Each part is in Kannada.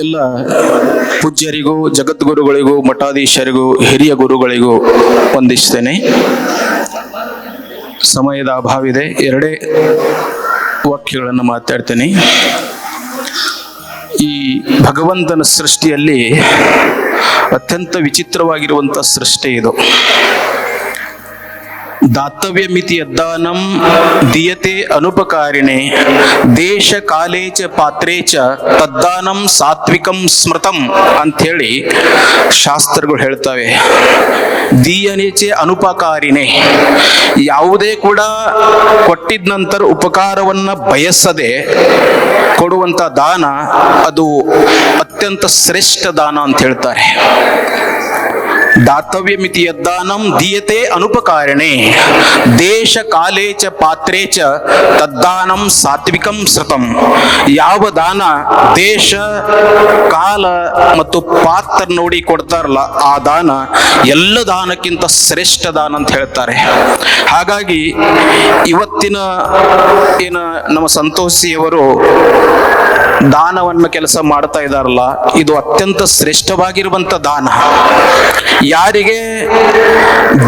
ಎಲ್ಲ. ಪೂಜ್ಯರಿಗೂ, ಜಗದ್ಗುರುಗಳಿಗೂ, ಮಠಾಧೀಶರಿಗೂ, ಹಿರಿಯ ಗುರುಗಳಿಗೂ ವಂದಿಸ್ತೇನೆ. ಸಮಯದ ಅಭಾವಿದೆ ಎರಡೇ ವಾಕ್ಯಗಳನ್ನು ಮಾತಾಡ್ತೇನೆ. ಈ ಭಗವಂತನ ಸೃಷ್ಟಿಯಲ್ಲಿ ಅತ್ಯಂತ ವಿಚಿತ್ರವಾಗಿರುವಂಥ ಸೃಷ್ಟಿ ಇದು. ದಾತವ್ಯ ಮಿತಿ ಯದ್ದಾನಂ ದಿಯತೆ ಅನುಪಕಾರಿಣೆ. ದೇಶ ಕಾಲೇ ಚ ಪಾತ್ರೇ ಚ ತದ್ದಾನಂ ಸಾತ್ವಿಕಂ ಸ್ಮೃತಂ ಅಂಥೇಳಿ ಶಾಸ್ತ್ರಗಳು ಹೇಳ್ತವೆ. ದೀಯನೇಚೆ ಅನುಪಕಾರಿಣೆ. ಯಾವುದೇ ಕೂಡ ಕೊಟ್ಟಿದ ನಂತರ ಉಪಕಾರವನ್ನ ಬಯಸದೆ ಕೊಡುವಂತ ದಾನ ಅದು ಅತ್ಯಂತ ಶ್ರೇಷ್ಠ ದಾನ ಅಂತ ಹೇಳ್ತಾರೆ. ದಾತವ್ಯ ಮಿತಿ ಯದ್ದಾನಂ ದೀಯತೆ ಅನುಪಕಾರಣೆ. ದೇಶ ಕಾಲೇ ಚ ಪಾತ್ರೇ ಚ ತದ್ದಾನಂ ಸಾತ್ವಿಕಂ ಸೃತಂ ಯಾವ ದಾನ ದೇಶ, ಕಾಲ ಮತ್ತು ಪಾತ್ರ ನೋಡಿ ಕೊಡ್ತಾರಲ್ಲ, ಆ ದಾನ ಎಲ್ಲ ದಾನಕ್ಕಿಂತ ಶ್ರೇಷ್ಠ ದಾನ ಅಂತ ಹೇಳ್ತಾರೆ. ಹಾಗಾಗಿ ಇವತ್ತಿನ ಏನ ನಮ್ಮ ಸಂತೋಷಿಯವರು ದಾನವನ್ನು ಕೆಲಸ ಮಾಡ್ತಾ ಇದಾರಲ್ಲ, ಇದು ಅತ್ಯಂತ ಶ್ರೇಷ್ಠವಾಗಿರುವಂತ ದಾನ. ಯಾರಿಗೆ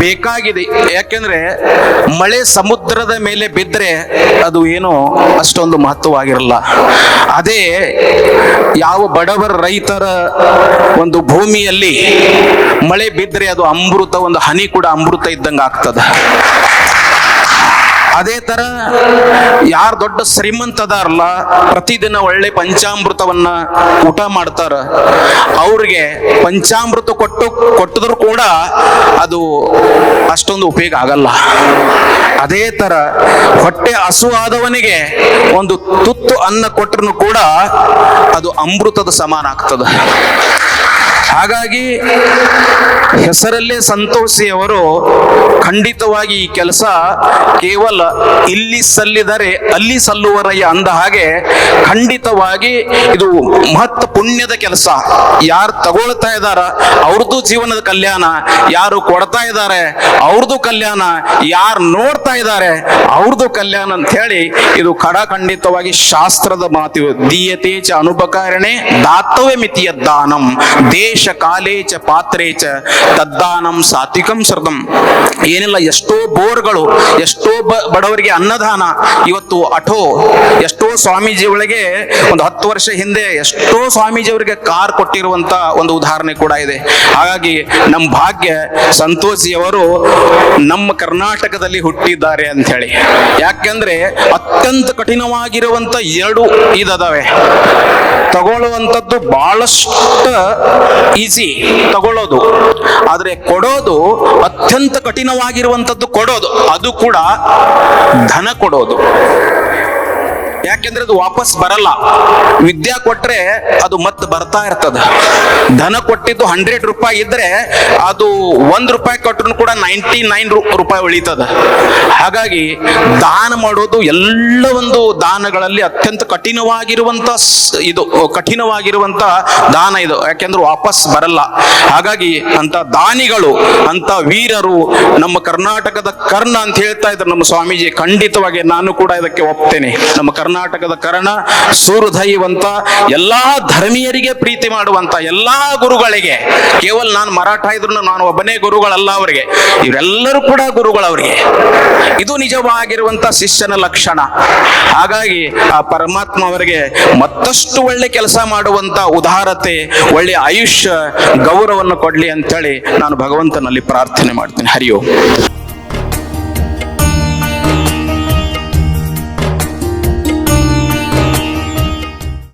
ಬೇಕಾಗಿದೆ, ಯಾಕೆಂದ್ರೆ ಮಳೆ ಸಮುದ್ರದ ಮೇಲೆ ಬಿದ್ದರೆ ಅದು ಏನೋ ಅಷ್ಟೊಂದು ಮಹತ್ವವಾಗಿರಲ್ಲ. ಅದೇ ಯಾವ ಬಡವರ ರೈತರ ಒಂದು ಭೂಮಿಯಲ್ಲಿ ಮಳೆ ಬಿದ್ದರೆ ಅದು ಅಮೃತ, ಒಂದು ಹನಿ ಕೂಡ ಅಮೃತ ಇದ್ದಂಗೆ ಆಗ್ತದೆ. ಅದೇ ತರ ಯಾರು ದೊಡ್ಡ ಶ್ರೀಮಂತ ಅದಾರಲ್ಲ ಪ್ರತಿದಿನ ಒಳ್ಳೆ ಪಂಚಾಮೃತವನ್ನ ಊಟ ಮಾಡ್ತಾರ, ಅವ್ರಿಗೆ ಪಂಚಾಮೃತ ಕೊಟ್ಟು ಕೊಟ್ಟಿದ್ರು ಕೂಡ ಅದು ಅಷ್ಟೊಂದು ಉಪಯೋಗ ಆಗಲ್ಲ. ಅದೇ ತರ ಹೊಟ್ಟೆ ಹಸುವಾದವನಿಗೆ ಒಂದು ತುತ್ತು ಅನ್ನ ಕೊಟ್ಟರು ಕೂಡ ಅದು ಅಮೃತದ ಸಮಾನ ಆಗ್ತದೆ. ಹಾಗಾಗಿ ಹೆಸರಲ್ಲೇ ಸಂತೋಷಿಯವರು ಖಂಡಿತವಾಗಿ ಈ ಕೆಲಸ ಕೇವಲ ಇಲ್ಲಿ ಸಲ್ಲಿದರೆ ಅಲ್ಲಿ ಸಲ್ಲುವರಯ್ಯ ಅಂದ ಹಾಗೆ ಖಂಡಿತವಾಗಿ ಇದು ಮಹತ್ ಪುಣ್ಯದ ಕೆಲಸ. ಯಾರು ತಗೊಳ್ತಾ ಇದಾರ ಅವ್ರದ್ದು ಜೀವನದ ಕಲ್ಯಾಣ, ಯಾರು ಕೊಡ್ತಾ ಇದ್ದಾರೆ ಅವ್ರದ್ದು ಕಲ್ಯಾಣ, ಯಾರು ನೋಡ್ತಾ ಇದ್ದಾರೆ ಅವ್ರದ್ದು ಕಲ್ಯಾಣ ಅಂತ ಹೇಳಿ ಇದು ಖಡಖಂಡಿತವಾಗಿ ಶಾಸ್ತ್ರದ ಮಾತು ದೀಯತೆ ಚ ಅನುಪಕಾರಣೆ ದಾತವ್ಯ ಮಿತಿಯ ದಾನಂ. ದೇಶ ಕಾಲೇ ಚ, ಪಾತ್ರೇ ಚ, ತದ್ದಾನಂ ಸಾತ್ವಿಕಂ ಸೃತಂ ಏನಿಲ್ಲ, ಎಷ್ಟೋ ಬೋರ್ಗಳು, ಎಷ್ಟೋ ಬಡವರಿಗೆ ಅನ್ನದಾನ ಇವತ್ತು ಅಠೋ ಎಷ್ಟೋ ಸ್ವಾಮೀಜಿ ಒಳಗೆ ಒಂದು ಹತ್ತು ವರ್ಷ ಹಿಂದೆ ಎಷ್ಟೋ ಸ್ವಾಮೀಜಿಯವರಿಗೆ ಕಾರ್ ಕೊಟ್ಟಿರುವಂತ ಒಂದು ಉದಾಹರಣೆ ಕೂಡ ಇದೆ. ಹಾಗಾಗಿ ನಮ್ಮ ಭಾಗ್ಯ ಸಂತೋಷಿಯವರು ನಮ್ಮ ಕರ್ನಾಟಕದಲ್ಲಿ ಹುಟ್ಟಿದ್ದಾರೆ ಅಂತ ಹೇಳಿ ಯಾಕೆಂದ್ರೆ ಅತ್ಯಂತ ಕಠಿಣವಾಗಿರುವಂತ ಎರಡು ಇದದಾವೆ. ತಗೊಳ್ಳುವಂಥದ್ದು ಬಹಳಷ್ಟು ಈಸಿ ತಗೊಳ್ಳೋದು. ಆದರೆ ಕೊಡೋದು ಅತ್ಯಂತ ಕಠಿಣವಾಗಿರುವಂಥದ್ದು ಕೊಡೋದು. ಅದು ಕೂಡ ಧನ ಕೊಡೋದು. ಯಾಕೆಂದ್ರೆ ಅದು ವಾಪಸ್ ಬರಲ್ಲ. ವಿದ್ಯಾ ಕೊಟ್ರೆ ಅದು ಮತ್ತೆ ಬರ್ತಾ ಇರ್ತದ. ಧನ ಕೊಟ್ಟಿದ್ದು ಹಂಡ್ರೆಡ್ ರೂಪಾಯಿ ಇದ್ರೆ ಅದು ಒಂದ್ ರೂಪಾಯಿ ಕೊಟ್ಟರು ಕೂಡ ನೈಂಟಿ ನೈನ್ ರೂಪಾಯಿ ಉಳಿತದ. ಹಾಗಾಗಿ ದಾನ ಮಾಡೋದು ಎಲ್ಲ ಒಂದು ದಾನಗಳಲ್ಲಿ ಅತ್ಯಂತ ಕಠಿಣವಾಗಿರುವಂತ ಇದು, ಕಠಿಣವಾಗಿರುವಂತ ದಾನ ಇದು. ಯಾಕೆಂದ್ರೆ ವಾಪಸ್ ಬರಲ್ಲ. ಹಾಗಾಗಿ ಅಂತ ದಾನಿಗಳು, ಅಂತ ವೀರರು ನಮ್ಮ ಕರ್ನಾಟಕದ ಕರ್ಣ ಅಂತ ಹೇಳ್ತಾ ಇದ್ರು ನಮ್ಮ ಸ್ವಾಮೀಜಿ. ಖಂಡಿತವಾಗಿ ನಾನು ಕೂಡ ಇದಕ್ಕೆ ಒಪ್ತೇನೆ. ನಮ್ಮ ಕರ್ನಾಟಕದ ಕರ್ಣ, ಸೂರ್ಯದೈವಂತ, ಎಲ್ಲಾ ಧರ್ಮೀಯರಿಗೆ ಪ್ರೀತಿ ಮಾಡುವಂತ, ಎಲ್ಲಾ ಗುರುಗಳಿಗೆ, ಕೇವಲ ನಾನು ಮರಾಠ ಇದ್ರು ನಾನು ಒಬ್ಬನೇ ಗುರುಗಳಲ್ಲ ಅವರಿಗೆ, ಇವರೆಲ್ಲರೂ ಕೂಡ ಗುರುಗಳವರಿಗೆ. ಇದು ನಿಜವಾಗಿರುವಂತ ಶಿಷ್ಯನ ಲಕ್ಷಣ. ಹಾಗಾಗಿ ಆ ಪರಮಾತ್ಮ ಅವರಿಗೆ ಮತ್ತಷ್ಟು ಒಳ್ಳೆ ಕೆಲಸ ಮಾಡುವಂತ ಉದಾರತೆ, ಒಳ್ಳೆ ಆಯುಷ್ಯ, ಗೌರವವನ್ನು ಕೊಡ್ಲಿ ಅಂತೇಳಿ ನಾನು ಭಗವಂತನಲ್ಲಿ ಪ್ರಾರ್ಥನೆ ಮಾಡ್ತೀನಿ. ಹರಿಯೋ.